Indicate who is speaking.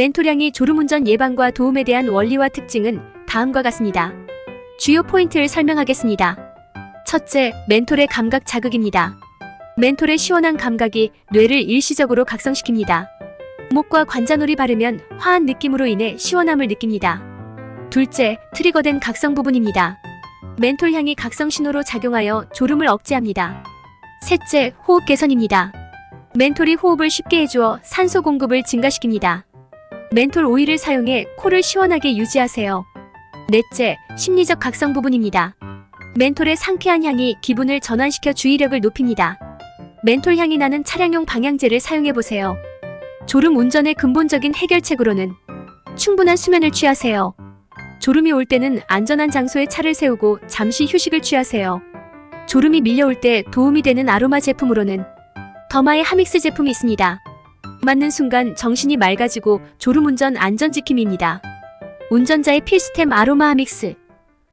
Speaker 1: 멘토량이 졸음운전 예방과 도움에 대한 원리와 특징은 다음과 같습니다. 주요 포인트를 설명하겠습니다. 첫째, 멘톨의 감각 자극입니다. 멘톨의 시원한 감각이 뇌를 일시적으로 각성시킵니다. 목과 관자놀이 바르면 화한 느낌으로 인해 시원함을 느낍니다. 둘째, 트리거된 각성 부분입니다. 멘톨 향이 각성 신호로 작용하여 졸음을 억제합니다. 셋째, 호흡 개선입니다. 멘톨이 호흡을 쉽게 해주어 산소 공급을 증가시킵니다. 멘톨 오일을 사용해 코를 시원하게 유지하세요. 넷째, 심리적 각성 부분입니다. 멘톨의 상쾌한 향이 기분을 전환시켜 주의력을 높입니다. 멘톨 향이 나는 차량용 방향제를 사용해 보세요. 졸음 운전의 근본적인 해결책으로는 충분한 수면을 취하세요. 졸음이 올 때는 안전한 장소에 차를 세우고 잠시 휴식을 취하세요. 졸음이 밀려올 때 도움이 되는 아로마 제품으로는 더마의 하믹스 제품이 있습니다. 맞는 순간 정신이 맑아지고 졸음운전 안전지킴입니다. 운전자의 필수템 아로마 하믹스